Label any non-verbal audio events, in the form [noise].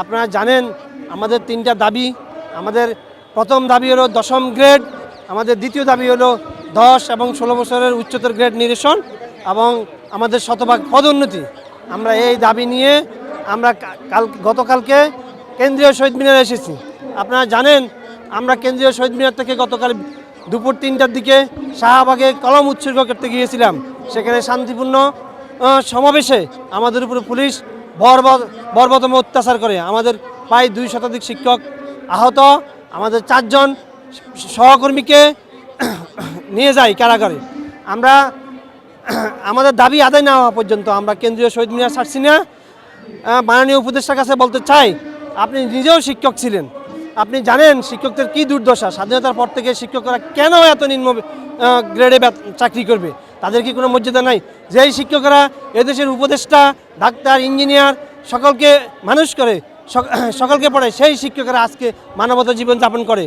আপনারা জানেন, আমাদের তিনটা দাবি। আমাদের প্রথম দাবি হলো দশম গ্রেড, আমাদের দ্বিতীয় দাবি হলো দশ এবং ষোলো বছরের উচ্চতর গ্রেড নিরসন এবং আমাদের শতভাগ পদোন্নতি। আমরা এই দাবি নিয়ে আমরা কাল, গতকালকে কেন্দ্রীয় শহীদ মিনারে এসেছি। আপনারা জানেন, আমরা কেন্দ্রীয় শহীদ মিনার থেকে গতকাল দুপুর তিনটার দিকে শাহবাগে কলম উৎসর্গ করতে গিয়েছিলাম। সেখানে শান্তিপূর্ণ সমাবেশে আমাদের উপরে পুলিশ বর্বতম অত্যাচার করে। আমাদের প্রায় দুই শতাধিক শিক্ষক আহত। আমাদের চারজন সহকর্মীকে নিয়ে যায় কারাগারে। আমরা আমাদের দাবি আদায় না হওয়া পর্যন্ত আমরা কেন্দ্রীয় শহীদ মিনার ছাড়ছি না। মাননীয় উপদেষ্টার কাছে বলতে চাই, আপনি নিজেও শিক্ষক ছিলেন। আপনি জানেন শিক্ষকদের কি দুর্দশা। স্বাধীনতার পর থেকে শিক্ষকরা কেন এত নিম্ন গ্রেডে চাকরি করবে? তাদের কি কোনো মর্যাদা নাই? যেই শিক্ষকরা এদেশের উপদেষ্টা, ডাক্তার, ইঞ্জিনিয়ার সকলকে মানুষ করে [clears throat] সকলকে পড়ে সেই শিক্ষকরা আজকে মানবতা জীবন যাপন করে।